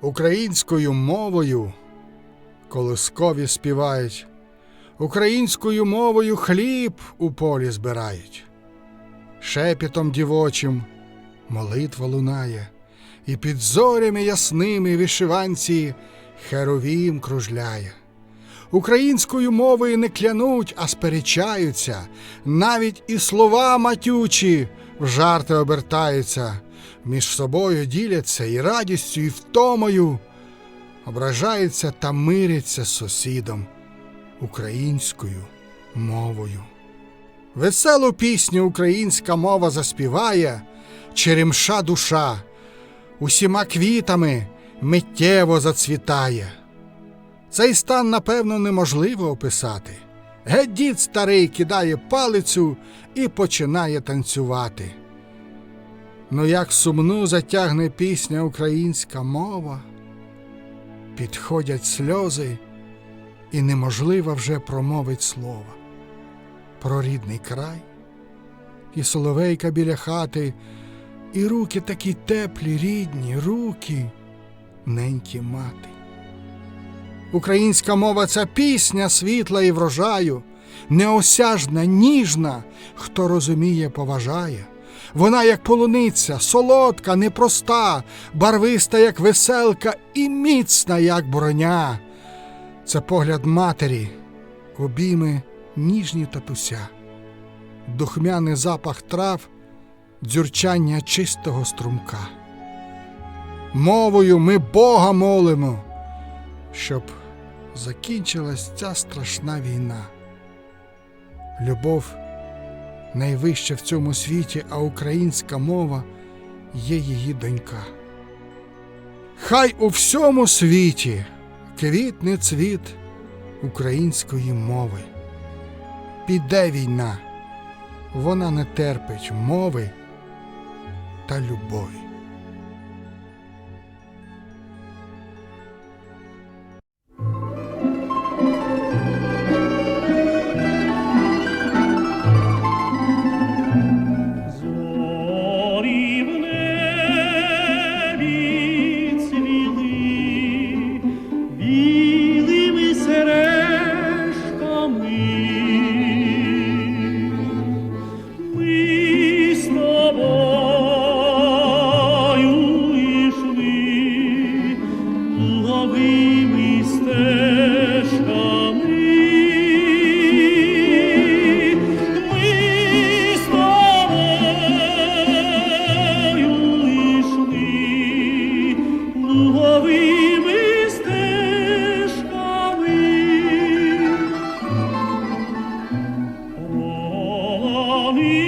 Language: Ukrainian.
Українською мовою колискові співають, українською мовою хліб у полі збирають, шепітом дівочим молитва лунає, і під зорями ясними вишиванці херовім кружляє. Українською мовою не клянуть, а сперечаються, навіть і слова матючі в жарти обертаються, між собою діляться і радістю, і втомою, ображаються та миряться з сусідом українською мовою. Веселу пісню українська мова заспіває, черемша душа, усіма квітами миттєво зацвітає. Цей стан, напевно, неможливо описати. Геть дід старий кидає палицю і починає танцювати. Ну як сумну затягне пісня українська мова, підходять сльози, і неможливо вже промовить слова. Про рідний край, і соловейка біля хати, і руки такі теплі, рідні, руки, ненькі мати. Українська мова це пісня світла і врожаю, неосяжна, ніжна, хто розуміє, поважає. Вона, як полуниця, солодка, непроста, барвиста, як веселка, і міцна, як броня. Це погляд матері, обійми ніжні татуся, духмяний запах трав, дзюрчання чистого струмка. Мовою ми Бога молимо щоб закінчилась ця страшна війна. Любов найвища в цьому світі, а українська мова є її донька. Хай у всьому світі квітне цвіт української мови. Піде війна, вона не терпить мови та любові. Твоїми стежками. Ми з тобою йшли луговими стежками. Вони